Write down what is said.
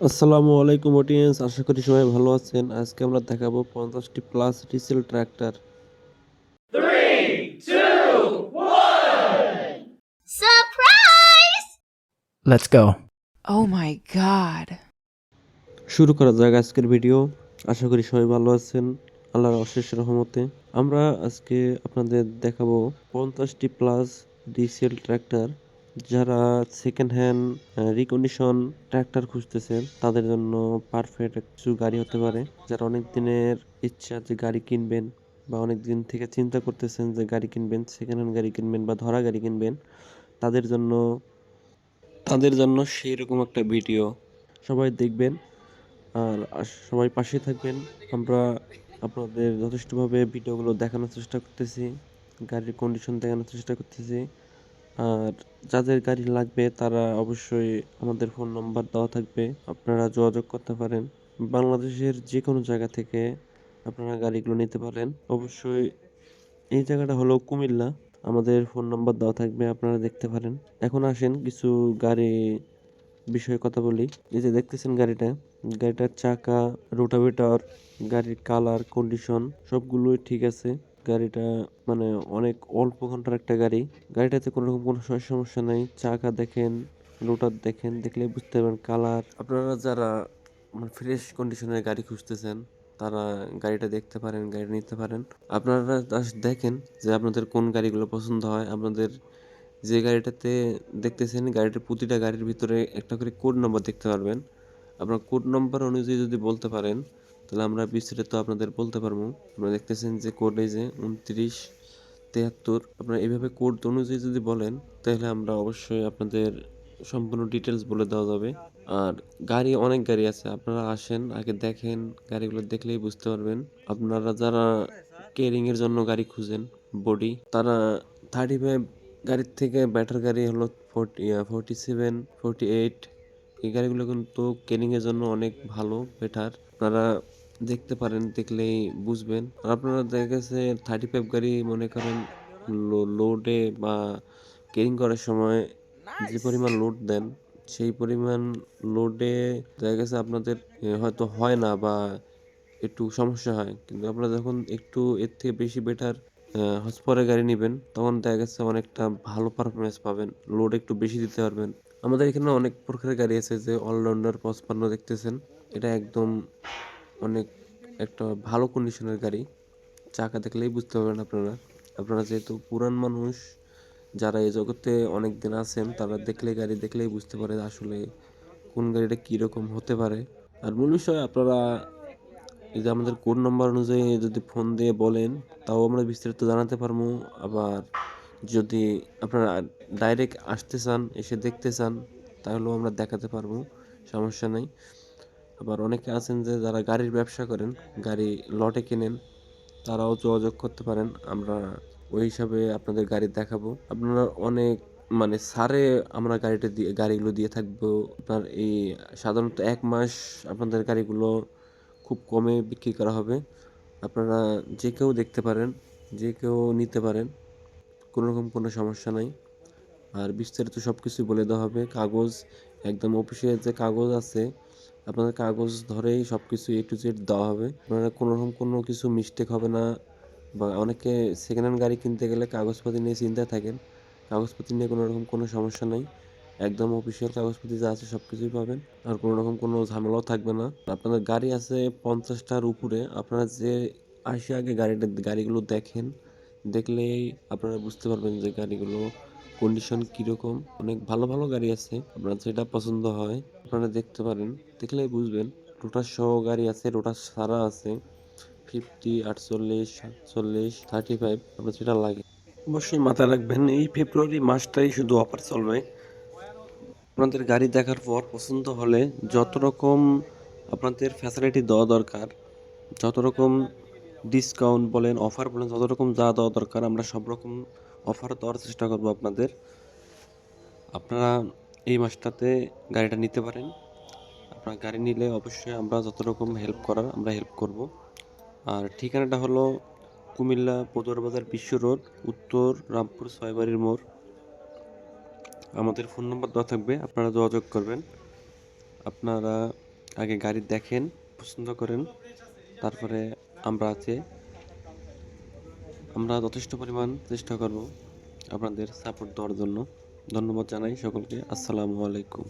আসসালামু আলাইকুম অডিয়েন্স আশা করি সবাই ভালো আছেন আজকে আমরা দেখাবো পঞ্চাশটি plus diesel tractor Surprise! Let's go. Oh my god. শুরু করা যাক আজকের ভিডিও আশা করি সবাই ভালো আছেন আল্লাহর অশেষ রহমতে আমরা আজকে আপনাদের দেখাবো পঞ্চাশটি প্লাস ডিসেল ট্র্যাক্টর যারা সেকেন্ড হ্যান্ড রিকন্ডিশন ট্র্যাক্টর খুঁজতেছেন, তাদের জন্য পারফেক্ট কিছু গাড়ি হতে পারে। যারা অনেক দিনের ইচ্ছা যে গাড়ি কিনবেন বা অনেক দিন থেকে চিন্তা করতেছেন যে গাড়ি কিনবেন সেকেন্ড হ্যান্ড গাড়ি কিনবেন বা ধরা গাড়ি কিনবেন, তাদের জন্য তাদের জন্য সেই রকম একটা ভিডিও সবাই দেখবেন। আর সবাই পাশে থাকবেন। আমরা আপনাদের যথেষ্টভাবে ভিডিওগুলো দেখানোর চেষ্টা করতেছি, গাড়ির কন্ডিশন দেখানোর চেষ্টা করতেছি। আর যাদের গাড়ি লাগবে তারা অবশ্যই আমাদের ফোন নাম্বার দেওয়া থাকবে। আপনারা যোগাযোগ করতে পারেন। বাংলাদেশের যে কোনো জায়গা থেকে আপনারা গাড়িগুলো নিতে পারেন। অবশ্যই এই জায়গাটা হলো কুমিল্লা। আমাদের ফোন নাম্বার দেওয়া থাকবে, আপনারা দেখতে পারেন। এখন আসেন কিছু গাড়ি বিষয়ে কথা বলি। এই যে দেখতেছেন গাড়িটা। গাড়িটার চাকা, রোটাভেটর, গাড়ির কালার, কন্ডিশন সবগুলোই ঠিক আছে। গাড়িটা মানে অনেক অল্প ঘণ্টার একটা গাড়ি। গাড়িটাতে কোনো রকম কোনো সমস্যা নাই। চাকা দেখেন রোটার দেখেন, দেখলে বুঝতে পারবেন কালার। আপনারা যারা মানে ফ্রেশ কন্ডিশনের গাড়ি খুঁজতেছেন, তারা গাড়িটা দেখতে পারেন, গাড়ি নিতে পারেন। আপনারা দেখেন যে আপনাদের কোন গাড়িগুলো পছন্দ হয়। আপনাদের যে গাড়িটাতে দেখতেছেন, গাড়িটার প্রতিটা গাড়ির ভিতরে একটা করে কোড নম্বর দেখতে পারবেন। আপনার কোড নম্বর অনুযায়ী যদি বলতে পারেন তাহলে আমরা বিস্তারিত আপনাদের বলতে পারব। আপনারা দেখতেছেন যে কোড এই যে উনত্রিশ, তেহাত্তর, আপনারা এইভাবে কোড অনুযায়ী যদি বলেন, তাহলে আমরা অবশ্যই আপনাদের সম্পূর্ণ ডিটেলস বলে দেওয়া যাবে। আর গাড়ি, অনেক গাড়ি আছে, আপনারা আসেন, আগে দেখেন, গাড়িগুলো দেখলেই বুঝতে পারবেন। আপনারা যারা কেরিং এর জন্য গাড়ি খুঁজেন বডি তারা থার্টি ফাইভ গাড়ির থেকে ব্যাটার গাড়ি হলো forty forty seven forty eight এই গাড়িগুলো কিন্তু কেরিং এর জন্য অনেক ভালো বেটার আপনারা দেখতে পারেন দেখলেই বুঝবেন। আর আপনারা দেখা গেছে থার্টি ফাইভ গাড়ি মনে করেন লোডে বা কেরিং করার সময় যে পরিমাণ লোড দেন সেই পরিমাণ লোডে দেখা গেছে আপনাদের হয়তো হয় না বা একটু সমস্যা হয়। কিন্তু আপনারা যখন একটু এর থেকে বেশি বেটার হসপরে গাড়ি নেবেন তখন দেখা গেছে অনেকটা ভালো পারফরমেন্স পাবেন। লোড একটু বেশি দিতে পারবেন। আমাদের এখানে অনেক প্রকারের গাড়ি আছে যে অলরাউন্ডার পঁচপান্ন দেখতেছেন। এটা একদম অনেক একটা ভালো কন্ডিশনের গাড়ি। চাকা দেখলেই বুঝতে পারবেন আপনারা। আপনারা যেহেতু পুরান মানুষ, যারা এই জগতে অনেক দিন আছেন, তারা দেখলে গাড়ি দেখলেই বুঝতে পারে আসলে কোন গাড়িটা কীরকম হতে পারে। আর মূল বিষয়, আপনারা এই যে আমাদের কোড নম্বর অনুযায়ী যদি ফোন দিয়ে বলেন, তাও আমরা বিস্তারিত জানাতে পারব। আবার যদি আপনারা ডাইরেক্ট আসতে চান, এসে দেখতে চান, তাহলেও আমরা দেখাতে পারব। সমস্যা নেই। আবার অনেকে আছেন যে যারা গাড়ির ব্যবসা করেন, গাড়ি লটে কেনেন, তারাও যোগাযোগ করতে পারেন। আমরা ওই হিসাবে আপনাদের গাড়ি দেখাবো। আপনারা অনেক মানে সারে আমরা গাড়িটা দিয়ে, গাড়িগুলো দিয়ে থাকব। আপনার এই সাধারণত এক মাস আপনাদের গাড়িগুলো খুব কমে বিক্রি করা হবে। আপনারা যে কেউ দেখতে পারেন, যে কেউ নিতে পারেন কোনো রকম কোনো সমস্যা নাই। আর বিস্তারিত সব কিছুই বলে দেওয়া হবে। কাগজ, একদম অফিসিয়াল যে কাগজ আছে আপনাদের কাগজ ধরেই সব কিছু এ টু জেড দেওয়া হবে। আপনারা কোনো রকম কোনো কিছু মিস্টেক হবে না বা অনেকে সেকেন্ড হ্যান্ড গাড়ি কিনতে গেলে কাগজপাতি নিয়ে চিন্তায় থাকেন। কাগজপাতি নিয়ে কোনো রকম কোনো সমস্যা নেই। একদম অফিসিয়াল কাগজপাতি যা আছে সব কিছুই পাবেন। আর কোনো রকম কোনো ঝামেলাও থাকবে না। আপনাদের গাড়ি আছে পঞ্চাশটার উপরে। আপনারা যে আসে আগে গাড়িটা, গাড়িগুলো দেখেন। দেখলেই আপনারা বুঝতে পারবেন যে গাড়িগুলো কন্ডিশন কীরকম? অনেক ভালো ভালো গাড়ি আছে, আপনার যেটা পছন্দ হয়, আপনারা দেখতে পারেন। দেখলেই বুঝবেন রোটার সহ গাড়ি আছে রোটার সারা আছে ফিফটি আটচল্লিশ, সাতচল্লিশ থার্টি ফাইভ আপনার যেটা লাগে। অবশ্যই মাথায় রাখবেন, এই ফেব্রুয়ারি মাসটাই শুধু অফার চলবে। আপনাদের গাড়ি দেখার পর পছন্দ হলে যত রকম আপনাদের ফ্যাসিলিটি দেওয়া দরকার, যত রকম ডিসকাউন্ট বলেন অফার বলেন, যত রকম যা দেওয়া দরকার, আমরা সব রকম অফার দেওয়ার চেষ্টা করব আপনাদের। আপনারা এই মাসটাতে গাড়িটা নিতে পারেন। আপনারা গাড়ি নিলে অবশ্যই আমরা যত রকম হেল্প করার আমরা হেল্প করব। আর ঠিকানাটা হলো কুমিল্লা বাজার বিশ্ব রোড, উত্তর রামপুর ছয়বাড়ির মোড়। আমাদের ফোন নম্বর দেওয়া থাকবে, আপনারা যোগাযোগ করবেন। আপনারা আগে গাড়ি দেখেন, পছন্দ করেন, তারপরে আমরা আছে আমরা যথেষ্ট পরিমাণ চেষ্টা করব আপনাদের সাপোর্ট দেওয়ার জন্য। ধন্যবাদ জানাই সকলকে। আসসালামু আলাইকুম।